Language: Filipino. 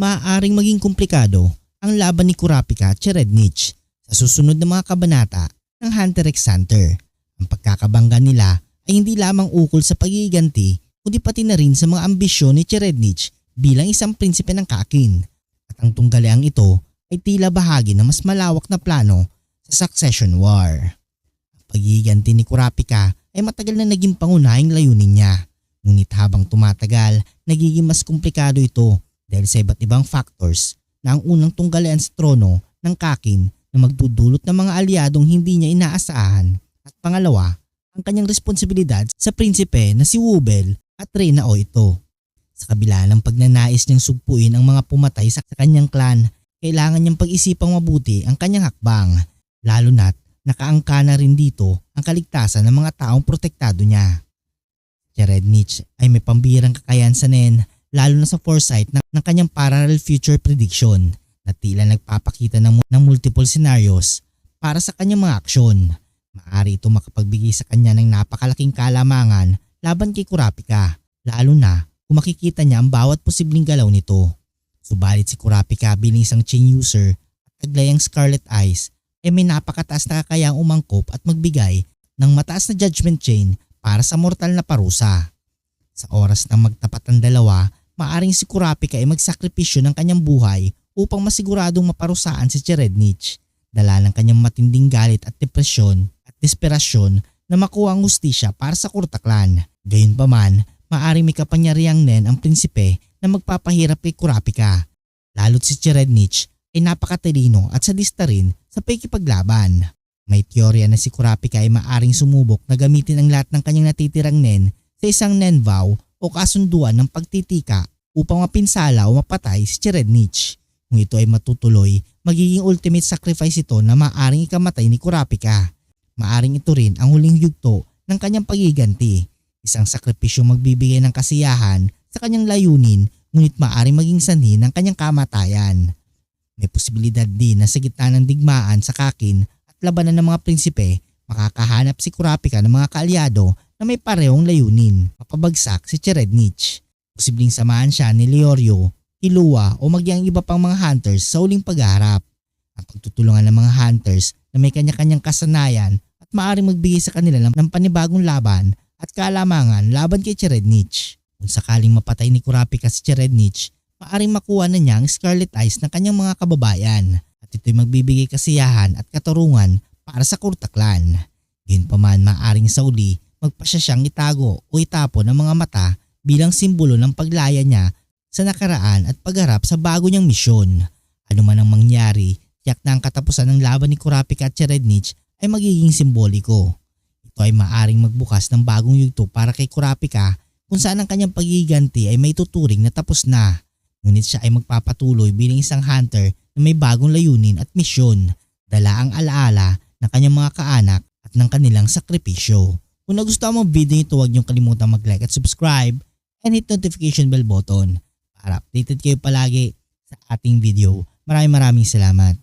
maaaring maging komplikado ang laban ni Kurapika at Cherednich sa susunod na mga kabanata ng Hunter x Hunter. Ang pagkakabangga nila ay hindi lamang ukol sa pagiganti kundi pati na rin sa mga ambisyon ni Cherednich bilang isang prinsipe ng Kakin. At ang tunggaliang ito ay tila bahagi ng mas malawak na plano sa Succession War. Ang pagiganti ni Kurapika ay matagal na naging pangunahing layunin niya. Ngunit habang tumatagal, nagiging mas komplikado ito dahil sa iba't ibang factors na ang unang tunggalian sa trono ng Kakin na magdudulot ng mga aliadong hindi niya inaasahan at pangalawa, ang kanyang responsibilidad sa prinsipe na si Wubel at Reyna o ito. Sa kabila ng pagnanais niyang sugpuin ang mga pumatay sa kanyang clan, kailangan niyang pag-isipang mabuti ang kanyang hakbang, lalo na't nakaangka na rin dito ang kaligtasan ng mga taong protektado niya. Jared Nietzsche ay may pambirang kakayahan sa Nen lalo na sa foresight ng, ng kanyang parallel future prediction na tila nagpapakita ng, ng multiple scenarios para sa kanyang mga aksyon. Maari ito makapagbigay sa kanya ng napakalaking kalamangan laban kay Kurapika, lalo na kung makikita niya ang bawat posibleng galaw nito. Subalit si Kurapika bilang isang chain user at taglayang Scarlet Eyes ay may napakataas na kakayang umangkop at magbigay ng mataas na judgment chain para sa mortal na parusa. Sa oras ng magtapat ang dalawa, maaring si Kurapika ay magsakripisyo ng kanyang buhay upang masiguradong maparusaan si Cherednich. Dala ng kanyang matinding galit at depresyon at desperasyon na makuha ang hustisya para sa Kurtaklan. Gayunpaman, maaring may kapanyariang nen ang prinsipe na magpapahirap kay Kurapika. Lalo't si Cherednich ay napakatalino at sadista rin sa pakikipaglaban. May teorya na si Kurapika ay maaring sumubok na gamitin ang lahat ng kanyang natitirang nen sa isang nen vow o kasunduan ng pagtitika upang mapinsala o mapatay si Cherednich. Kung ito ay matutuloy, magiging ultimate sacrifice ito na maaring ikamatay ni Kurapika. Maaring ito rin ang huling yugto ng kanyang pagiganti. Isang sakripisyo magbibigay ng kasiyahan sa kanyang layunin ngunit maaring maging sanhi ng kanyang kamatayan. May posibilidad din na sa gitna ng digmaan sa kakin at labanan ng mga prinsipe, makakahanap si Kurapika ng mga kaalyado na may parehong layunin, mapabagsak si Cherednich. Posibleng samahan siya ni Leorio, Kilua o magyang iba pang mga hunters sa uling pagharap. Ang pagtutulungan ng mga hunters na may kanya-kanyang kasanayan at maaaring magbigay sa kanila ng panibagong laban at kalamangan laban kay Cherednich. Kung sakaling mapatay ni Kurapika si Cherednich, maaring makuha na niya ang Scarlet Eyes ng kanyang mga kababayan at ito'y magbibigay kasiyahan at katurungan para sa Kurtaklan. Gayunpaman maaring sa uli magpasya siyang itago o itapon ang mga mata bilang simbolo ng paglaya niya sa nakaraan at pagharap sa bago niyang misyon. Ano man ang mangyari, tiyak na ang katapusan ng laban ni Kurapika at Cherednich ay magiging simboliko. Ito ay maaring magbukas ng bagong yugto para kay Kurapika kung saan ang kanyang pagiganti ay may tuturing na tapos na. Ngunit siya ay magpapatuloy bilang isang hunter na may bagong layunin at misyon, dala ang alaala ng kanyang mga kaanak at ng kanilang sakripisyo. Kung nagustuhan mo ang video ito, huwag niyong kalimutan mag-like at subscribe and hit notification bell button para updated kayo palagi sa ating video. Maraming maraming salamat.